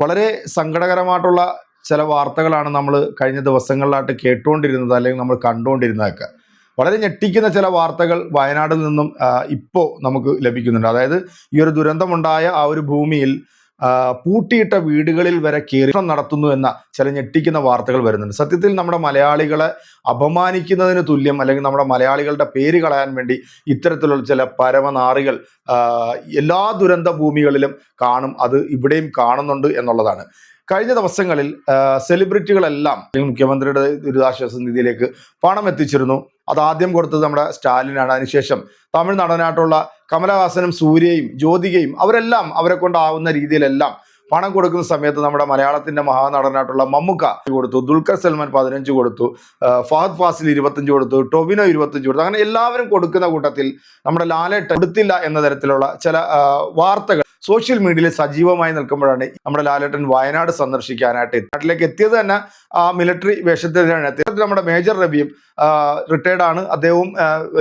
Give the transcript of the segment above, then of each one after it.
വളരെ സങ്കടകരമായിട്ടുള്ള ചില വാർത്തകളാണ് നമ്മൾ കഴിഞ്ഞ ദിവസങ്ങളിലായിട്ട് കേട്ടുകൊണ്ടിരുന്നത് അല്ലെങ്കിൽ നമ്മൾ കണ്ടുകൊണ്ടിരുന്നതൊക്കെ. വളരെ ഞെട്ടിക്കുന്ന ചില വാർത്തകൾ വയനാട്ടിൽ നിന്നും ഇപ്പോൾ നമുക്ക് ലഭിക്കുന്നുണ്ട്. അതായത് ഈ ഒരു ദുരന്തമുണ്ടായ ആ ഒരു ഭൂമിയിൽ പൂട്ടിയിട്ട വീടുകളിൽ വരെ കീർത്തനം നടത്തുന്നു എന്ന ചില ഞെട്ടിക്കുന്ന വാർത്തകൾ വരുന്നുണ്ട്. സത്യത്തിൽ നമ്മുടെ മലയാളികളെ അപമാനിക്കുന്നതിന് തുല്യം അല്ലെങ്കിൽ നമ്മുടെ മലയാളികളുടെ പേര് കളയാൻ വേണ്ടി ഇത്തരത്തിലുള്ള ചില പരമനാറികൾ എല്ലാ ദുരന്ത ഭൂമികളിലും കാണും അത് ഇവിടെയും കാണുന്നുണ്ട് എന്നുള്ളതാണ്. കഴിഞ്ഞ ദിവസങ്ങളിൽ സെലിബ്രിറ്റികളെല്ലാം മുഖ്യമന്ത്രിയുടെ ദുരിതാശ്വാസ നിധിയിലേക്ക് പണം എത്തിച്ചിരുന്നു. അത് ആദ്യം കൊടുത്തത് നമ്മുടെ സ്റ്റാലിനാണ്. അതിനുശേഷം തമിഴ് നടനായിട്ടുള്ള കമലഹാസനും സൂര്യയും ജ്യോതികയും അവരെല്ലാം അവരെ കൊണ്ടാവുന്ന രീതിയിലെല്ലാം പണം കൊടുക്കുന്ന സമയത്ത് നമ്മുടെ മലയാളത്തിന്റെ മഹാനടനായിട്ടുള്ള മമ്മുക്ക കൊടുത്തു ദുൽഖർ സൽമാൻ പതിനഞ്ച് കൊടുത്തു ഫഹദ് ഫാസിൽ ഇരുപത്തഞ്ച് കൊടുത്തു ടൊവിനോ ഇരുപത്തഞ്ച് കൊടുത്തു. അങ്ങനെ എല്ലാവരും കൊടുക്കുന്ന കൂട്ടത്തിൽ നമ്മുടെ ലാലേട്ടൻ കൊടുത്തില്ല എന്ന തരത്തിലുള്ള ചില വാർത്തകൾ സോഷ്യൽ മീഡിയയിൽ സജീവമായി നിൽക്കുമ്പോഴാണ് നമ്മുടെ ലാലേട്ടൻ വയനാട് സന്ദർശിക്കാനായിട്ട് നാട്ടിലേക്ക് എത്തിയത് തന്നെ ആ മിലിറ്ററി വേഷത്തിൽ തന്നെയാണ് എത്തിയത് നമ്മുടെ മേജർ രവിയും റിട്ടയർഡ് ആണ്. അദ്ദേഹവും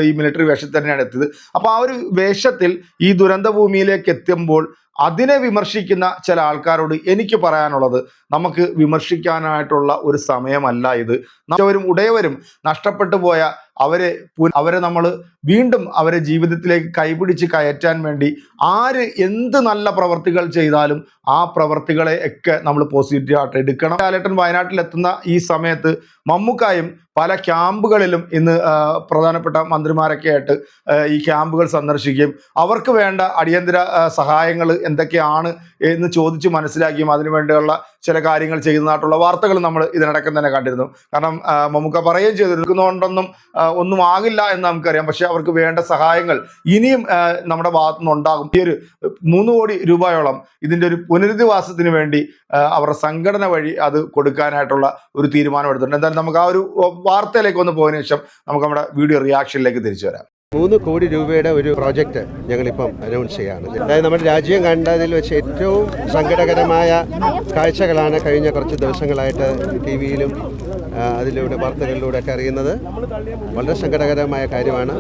ഈ മിലിറ്ററി വേഷത്തിൽ തന്നെയാണ് എത്തിയത്. അപ്പോൾ ആ ഒരു വേഷത്തിൽ ഈ ദുരന്ത ഭൂമിയിലേക്ക് എത്തുമ്പോൾ അതിനെ വിമർശിക്കുന്ന ചില ആൾക്കാരോട് എനിക്ക് പറയാനുള്ളത് നമുക്ക് വിമർശിക്കാനായിട്ടുള്ള ഒരു സമയമല്ല ഇത്. നഷ്ടവരും ഉടയവരും നഷ്ടപ്പെട്ടു പോയ അവരെ അവരെ നമ്മൾ വീണ്ടും അവരെ ജീവിതത്തിലേക്ക് കൈപിടിച്ച് കയറ്റാൻ വേണ്ടി ആര് എന്ത് നല്ല പ്രവർത്തികൾ ചെയ്താലും ആ പ്രവർത്തികളെ ഒക്കെ നമ്മൾ പോസിറ്റീവായിട്ട് എടുക്കണം. ലാലേട്ടൻ വയനാട്ടിലെത്തുന്ന ഈ സമയത്ത് മമ്മൂക്കായും പല ക്യാമ്പുകളിലും ഇന്ന് പ്രധാനപ്പെട്ട മന്ത്രിമാരൊക്കെ ആയിട്ട് ഈ ക്യാമ്പുകൾ സന്ദർശിക്കുകയും അവർക്ക് വേണ്ട അടിയന്തര സഹായങ്ങൾ എന്തൊക്കെയാണ് എന്ന് ചോദിച്ച് മനസ്സിലാക്കിയും അതിനുവേണ്ടിയുള്ള ചില കാര്യങ്ങൾ ചെയ്യുന്നതായിട്ടുള്ള വാർത്തകൾ നമ്മൾ ഇതിനടക്കം തന്നെ കണ്ടിരുന്നു. കാരണം മമ്മൂക്ക പറയുകയും ചെയ്തിരിക്കുന്നതുകൊണ്ടൊന്നും ഒന്നും ആകില്ല എന്ന് നമുക്കറിയാം. പക്ഷേ അവർക്ക് വേണ്ട സഹായങ്ങൾ ഇനിയും നമ്മുടെ ഭാഗത്തു നിന്നുണ്ടാകും ഈ ഒരു മൂന്ന് കോടി രൂപയോളം ഇതിന്റെ ഒരു പുനരധിവാസത്തിന് വേണ്ടി അവരുടെ സംഘടന വഴി അത് കൊടുക്കാനായിട്ടുള്ള ഒരു തീരുമാനം എടുത്തിട്ടുണ്ട് എന്തായാലും നമുക്ക് ആ ഒരു വാർത്തയിലേക്ക് ഒന്ന് പോയതിനു ശേഷം നമുക്ക് നമ്മുടെ വീഡിയോ റിയാക്ഷനിലേക്ക് തിരിച്ചു വരാം. മൂന്ന് കോടി രൂപയുടെ ഒരു പ്രോജക്റ്റ് ഞങ്ങളിപ്പം അനൗൺസ് ചെയ്യാണ്. അതായത് നമ്മുടെ രാജ്യം കണ്ടതിൽ വെച്ച് ഏറ്റവും സങ്കടകരമായ കാഴ്ചകളാണ് കഴിഞ്ഞ കുറച്ച് ദിവസങ്ങളായിട്ട് ടി വിയിലും അതിലൂടെ വാർത്തകളിലൂടെ ഒക്കെ അറിയുന്നത്. വളരെ സങ്കടകരമായ കാര്യമാണ്.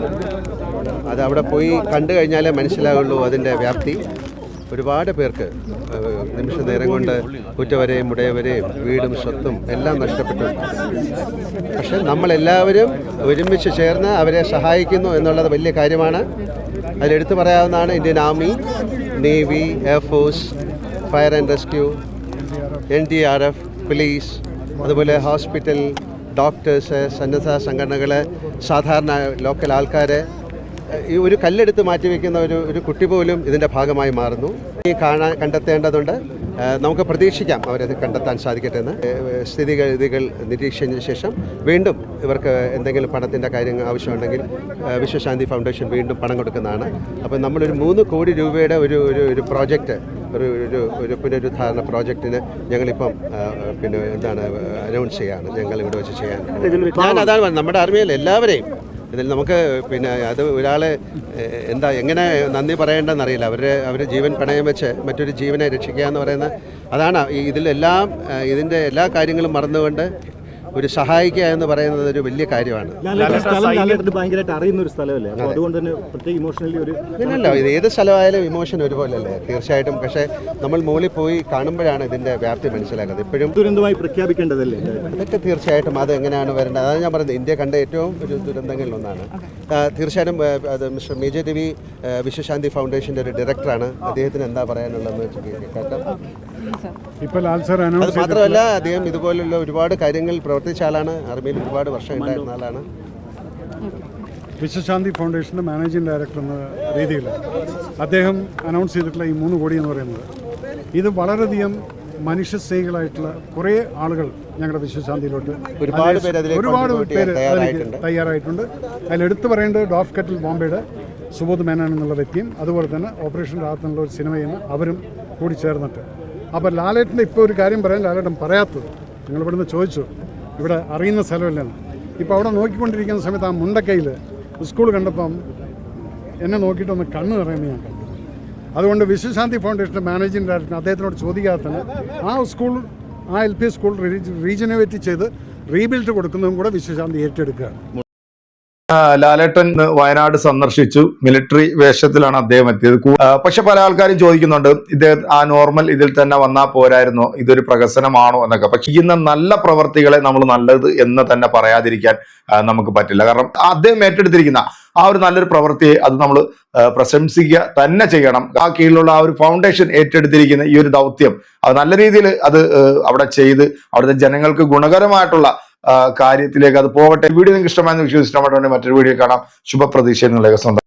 അത് അവിടെ പോയി കണ്ടു കഴിഞ്ഞാലേ മനസ്സിലാവുള്ളൂ അതിന്റെ വ്യാപ്തി. ഒരുപാട് പേർക്ക് നിമിഷ നേരം കൊണ്ട് കുറ്റവരെയും ഉടയവരെയും വീടും സ്വത്തും എല്ലാം നഷ്ടപ്പെട്ടു. പക്ഷെ നമ്മളെല്ലാവരും ഒരുമിച്ച് ചേർന്ന് അവരെ സഹായിക്കുന്നു എന്നുള്ളത് വലിയ കാര്യമാണ്. അതിലെടുത്തു പറയാവുന്നതാണ് Indian army navy air force fire and rescue N D R F police അതുപോലെ ഹോസ്പിറ്റൽ ഡോക്ടേഴ്സ് സന്നദ്ധ സംഘടനകൾ സാധാരണ ലോക്കൽ ആൾക്കാർ ഈ ഒരു കല്ലെടുത്ത് മാറ്റിവെക്കുന്ന ഒരു ഒരു കുട്ടി പോലും ഇതിന്റെ ഭാഗമായി മാറുന്നു. ഈ കാണാൻ കണ്ടെത്തേണ്ടതുണ്ട്. നമുക്ക് പ്രതീക്ഷിക്കാം അവരത് കണ്ടെത്താൻ സാധിക്കട്ടെ എന്ന് സ്ഥിതിഗതികൾ നിരീക്ഷിച്ചതിന് ശേഷം വീണ്ടും ഇവർക്ക് എന്തെങ്കിലും പണത്തിന്റെ കാര്യങ്ങൾ ആവശ്യമുണ്ടെങ്കിൽ വിശ്വശാന്തി ഫൗണ്ടേഷൻ വീണ്ടും പണം കൊടുക്കുന്നതാണ്. അപ്പോൾ നമ്മളൊരു മൂന്ന് കോടി രൂപയുടെ ഒരു ഒരു ഒരു പ്രോജക്റ്റ് ഒരു ഒരു ഒരു പുനരുദ്ധാരണ പ്രോജക്റ്റിന് ഞങ്ങളിപ്പം പിന്നെ എന്താണ് അനൗൺസ് ചെയ്യാണ്. ഞങ്ങൾ ഇവിടെ വെച്ച് ചെയ്യാൻ. ഞാൻ അതാണ് നമ്മുടെ ആർമിയിൽ എല്ലാവരെയും ഇതിൽ നമുക്ക് പിന്നെ അത് ഒരാളെ എന്താ എങ്ങനെ നന്ദി പറയേണ്ടതെന്ന് അറിയില്ല അവരുടെ അവരുടെ ജീവൻ പണയം വെച്ച് മറ്റൊരു ജീവനെ രക്ഷിക്കുക എന്ന് പറയുന്നത് അതാണ് ഇതിലെല്ലാം ഇതിന്റെ എല്ലാ കാര്യങ്ങളും മറന്നുകൊണ്ട് ഒരു സഹായിക്കുക എന്ന് പറയുന്നത് ഒരു വലിയ കാര്യമാണ്. ലാലേട്ടൻ സ്ഥലം അറിയുന്ന ഒരു സ്ഥലമല്ലേ? അപ്പോൾ അതുകൊണ്ട് തന്നെ പ്രത്യേക ഇമോഷണലി ഒരു പിന്നല്ലോ ഇത് ഏത് സ്ഥലമായാലും ഇമോഷൻ ഒരുപോലല്ലേ തീർച്ചയായിട്ടും. പക്ഷേ നമ്മൾ മുകളിൽ പോയി കാണുമ്പോഴാണ് ഇതിന്റെ വ്യാപ്തി മനസ്സിലാക്കുന്നത് ഇപ്പോഴും ദുരന്തമായി പ്രഖ്യാപിക്കേണ്ടതല്ലേ? അതൊക്കെ തീർച്ചയായിട്ടും അത് എങ്ങനെയാണ് വരേണ്ടത്? അതാണ് ഞാൻ പറയുന്നത് ഇന്ത്യ കണ്ട ഏറ്റവും ഒരു ദുരന്തങ്ങളിൽ ഒന്നാണ് തീർച്ചയായിട്ടും അത് mister major Ravi V Vishwashanti ഫൗണ്ടേഷന്റെ ഒരു ഡയറക്ടറാണ് അദ്ദേഹത്തിന് എന്താ പറയാനുള്ളതെന്ന് കേട്ടോ? സാർ അത് അനൗൺസ് മാത്രമല്ല അദ്ദേഹം ഇതുപോലുള്ള ഒരുപാട് കാര്യങ്ങൾ പ്രവർത്തിച്ച ആളാണ്. ആർമിയിൽ ഒരുപാട് വർഷം ഉണ്ടായിരുന്ന ആളാണ്. വിശ്വശാന്തി ഫൗണ്ടേഷന്റെ മാനേജിംഗ് ഡയറക്ടർ എന്ന രീതിയിൽ അദ്ദേഹം അനൗൺസ് ചെയ്തിട്ടുള്ള ഈ മൂന്ന് കോടി എന്ന് പറയുന്നത്. ഇത് വളരെയധികം മനുഷ്യസ്നേഹികളായിട്ടുള്ള കുറേ ആളുകൾ ഞങ്ങളുടെ വിശ്വശാന്തിയിലോട്ട് ഒരുപാട് പേര് അതിലേക്ക് ഒരുപാട് പേര് ചെയ്യാൻ തയ്യാറായിട്ടുണ്ട്. തയ്യാറായിട്ടുണ്ട്. അതിൽ എടുത്തു പറയേണ്ടത് ഡോഫ് കെറ്റിൽ ബോംബെയുടെ സുബോധ് മേനോൻ എന്നുള്ള വ്യക്തിയും അതുപോലെ തന്നെ ഓപ്പറേഷൻ രാഹത്ത് ഒരു സിനിമയിൽ നിന്ന് അവരും കൂടി ചേർന്നിട്ട് അപ്പോൾ ലാലേട്ടന്റെ ഇപ്പോൾ ഒരു കാര്യം പറയാൻ ലാലേട്ടൻ പറയാത്തത്. നിങ്ങൾ ഇവിടുന്ന് ചോദിച്ചു. ഇവിടെ അറിയുന്ന സ്ഥലമില്ലെന്ന് ഇപ്പോൾ അവിടെ നോക്കിക്കൊണ്ടിരിക്കുന്ന സമയത്ത് ആ മുണ്ടക്കൈയിൽ സ്കൂൾ കണ്ടപ്പം എന്നെ നോക്കിയിട്ടൊന്ന് കണ്ണ് നിറയുന്നത് ഞാൻ കണ്ടു. അതുകൊണ്ട് വിശ്വശാന്തി ഫൗണ്ടേഷന്റെ മാനേജിംഗ് ഡയറക്ടർ അദ്ദേഹത്തിനോട് ചോദിക്കാത്തത് ആ സ്കൂൾ ആ എൽ പി സ്കൂൾ റീജനവേറ്റ് ചെയ്ത് റീബിൽഡ് കൊടുക്കുന്നതും കൂടെ വിശ്വശാന്തി ഏറ്റെടുക്കുകയാണ്. ലാലേട്ടൻ വയനാട് സന്ദർശിച്ചു. മിലിറ്ററി വേഷത്തിലാണ് അദ്ദേഹം എത്തിയത്. പക്ഷെ പല ആൾക്കാരും ചോദിക്കുന്നുണ്ട് ഇത് ആ നോർമൽ ഇതിൽ തന്നെ വന്നാൽ പോരായിരുന്നോ? ഇതൊരു പ്രകസനമാണോ എന്നൊക്കെ. പക്ഷെ ഇന്ന് നല്ല പ്രവർത്തികളെ നമ്മൾ നല്ലത് എന്ന് തന്നെ പറയാതിരിക്കാൻ നമുക്ക് പറ്റില്ല. കാരണം അദ്ദേഹം ഏറ്റെടുത്തിരിക്കുന്ന ആ ഒരു നല്ലൊരു പ്രവൃത്തിയെ അത് നമ്മൾ പ്രശംസിക്കുക തന്നെ ചെയ്യണം. ആ കീഴിലുള്ള ആ ഒരു ഫൗണ്ടേഷൻ ഏറ്റെടുത്തിരിക്കുന്ന ഈ ഒരു ദൗത്യം അത് നല്ല രീതിയിൽ അത് അവിടെ ചെയ്ത് അവിടുത്തെ ജനങ്ങൾക്ക് ഗുണകരമായിട്ടുള്ള കാര്യത്തിലേക്ക് അത് പോകട്ടെ. വീഡിയോ നിങ്ങൾക്ക് ഇഷ്ടമായെന്ന് വിശ്വസിച്ചിട്ടുണ്ടെങ്കിൽ മറ്റൊരു വീഡിയോ കാണാം. ശുഭപ്രതീക്ഷ നിങ്ങളെ സ്വന്തം